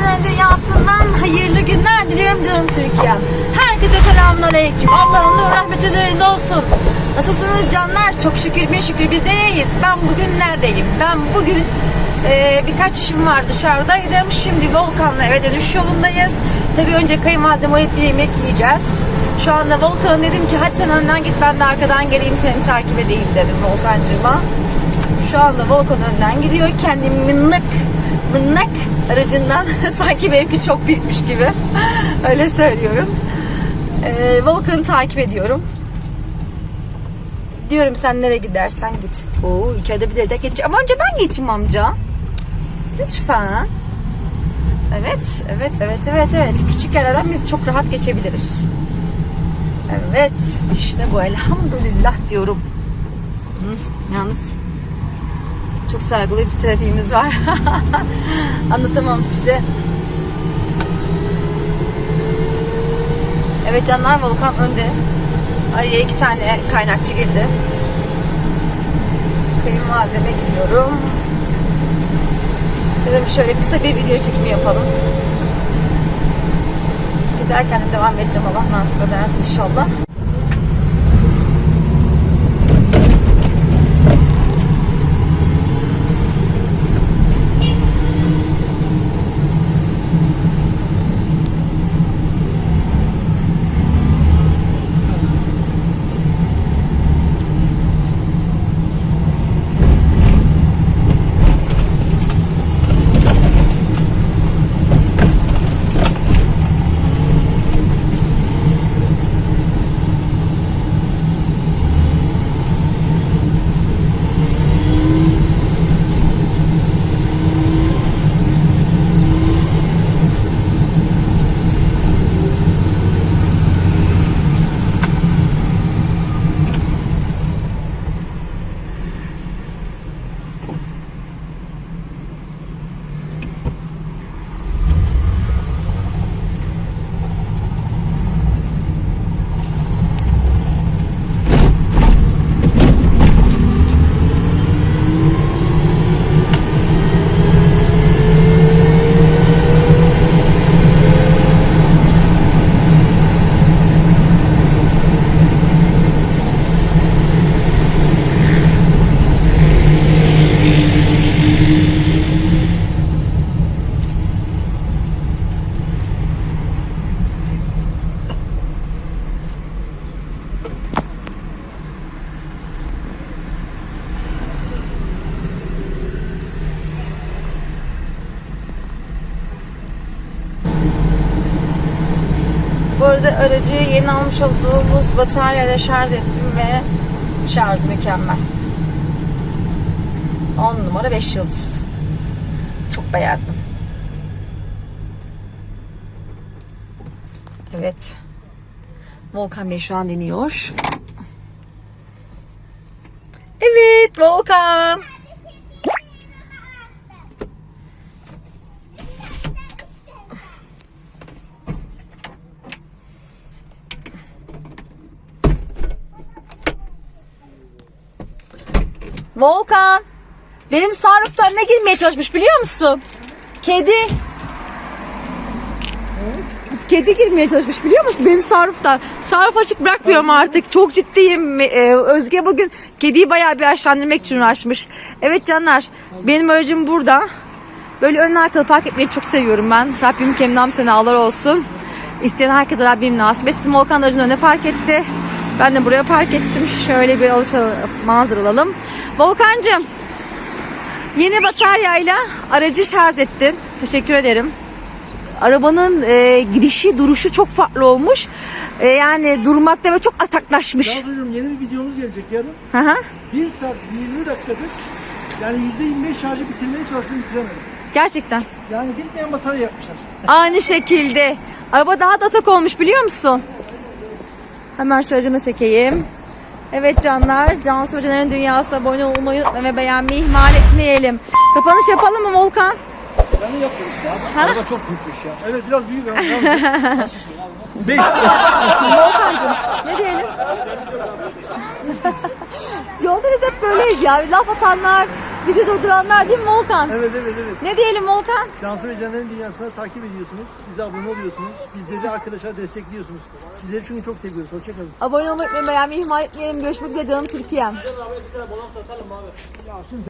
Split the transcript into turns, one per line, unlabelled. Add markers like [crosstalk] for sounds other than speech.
Hoca'nın dünyasından hayırlı günler diliyorum canım Türkiye'm. Herkese selamun aleyküm. Allah'ın nur rahmeti üzerinize olsun. Nasılsınız canlar? Çok şükür bir şükür biz de iyiyiz. Ben bugün neredeyim? Ben bugün e, birkaç işim var dışarıdaydım. Şimdi Volkan'la eve dönüş yolundayız. Tabii önce kayınvalidem arayıp bir yemek yiyeceğiz. Şu anda Volkan'a dedim ki hadi sen önden git ben de arkadan geleyim seni takip edeyim dedim Volkan'cığıma. Şu anda Volkan önden gidiyor. Kendi mınık mınık aracından [laughs] sanki benimki çok büyükmüş gibi. Öyle söylüyorum. Ee, Volkan'ı takip ediyorum. Diyorum sen nereye gidersen git. Oo, ülkede bir de geç. Ama önce ben geçeyim amca. Lütfen. Evet, evet, evet, evet, evet. Küçük yerlerden biz çok rahat geçebiliriz. Evet, işte bu elhamdülillah diyorum. Hı, yalnız çok saygılı bir trafiğimiz var. [laughs] Anlatamam size. Evet canlar Volkan önde. Araya iki tane kaynakçı girdi. Kayınvalideme gidiyorum. Dedim şöyle kısa bir video çekimi yapalım. Giderken de devam edeceğim Allah nasip ederse inşallah. Aracı yeni almış olduğumuz bataryayla şarj ettim ve şarj mükemmel. 10 numara 5 yıldız. Çok beğendim. Evet. Volkan Bey şu an deniyor. Evet Volkan. Volkan. Benim sarraftan ne girmeye çalışmış biliyor musun? Kedi. Kedi girmeye çalışmış biliyor musun? Benim sarraftan. Sarraf açık bırakmıyorum artık. Çok ciddiyim. Ee, Özge bugün kediyi bayağı bir aşlandırmak için uğraşmış. Evet canlar. Benim aracım burada. Böyle ön arkalı park etmeyi çok seviyorum ben. Rabbim kemdam senalar olsun. İsteyen herkese Rabbim nasip etsin. Volkan aracını öne park etti. Ben de buraya park ettim. Şöyle bir alışa manzara alalım. Volkancığım yeni bataryayla aracı şarj ettin. Teşekkür ederim. Arabanın e, gidişi duruşu çok farklı olmuş. E, yani durmakta ve çok ataklaşmış.
Yavrucuğum yeni bir videomuz gelecek yarın.
Hı hı.
1 saat 20 dakikadır yani %25 şarjı bitirmeye çalıştım bitiremedim.
Gerçekten.
Yani bitmeyen batarya yapmışlar.
Aynı şekilde. Araba daha da atak olmuş biliyor musun? Hemen şarjını çekeyim. Evet canlar, Cansu Hoca'nın dünyasına abone olmayı unutmayın ve beğenmeyi ihmal etmeyelim. Kapanış yapalım mı Volkan?
Yani yaptım işte.
Ha?
Araba çok büyükmüş ya. Evet biraz büyük ama. 5 [laughs]
Volkan'cığım ne diyelim? Yolda biz hep böyleyiz ya. Laf atanlar, Bizi durduranlar değil mi Volkan?
Evet evet evet.
Ne diyelim Volkan?
Şansı ve Caner'in dünyasına takip ediyorsunuz. Bize abone oluyorsunuz. Bizleri arkadaşlar destekliyorsunuz. Sizleri çünkü çok seviyoruz. Hoşçakalın.
Abone olmayı unutmayın, beğenmeyi ihmal etmeyelim. Görüşmek üzere canım Türkiye'm.
Ya şimdi